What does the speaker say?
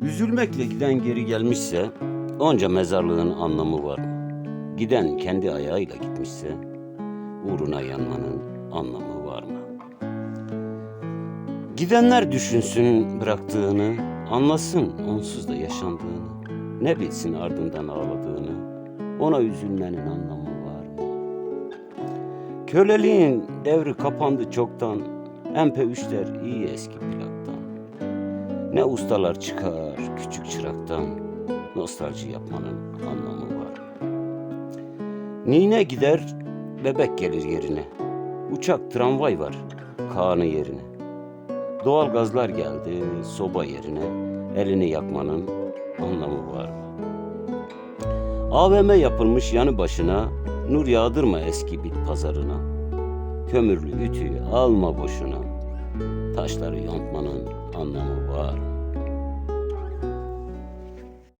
Üzülmekle giden geri gelmişse onca mezarlığın anlamı var mı? Giden kendi ayağıyla gitmişse uğruna yanmanın anlamı var mı? Gidenler düşünsün bıraktığını, anlasın onsuz da yaşandığını. Ne bilsin ardından ağladığını, ona üzülmenin anlamı var mı? Köleliğin devri kapandı çoktan, MP3'ler iyi eski plaktan. Ne ustalar çıkar küçük çıraktan, nostalji yapmanın anlamı var. Nine gider, bebek gelir yerine. Uçak, tramvay var, Kaan'ı yerine. Doğal gazlar geldi soba yerine, elini yakmanın anlamı var mı? AVM yapılmış yanı başına, nur yağdırma eski bit pazarına. Kömürlü ütüyü alma boşuna, taşları yontmanın anlamı var mı?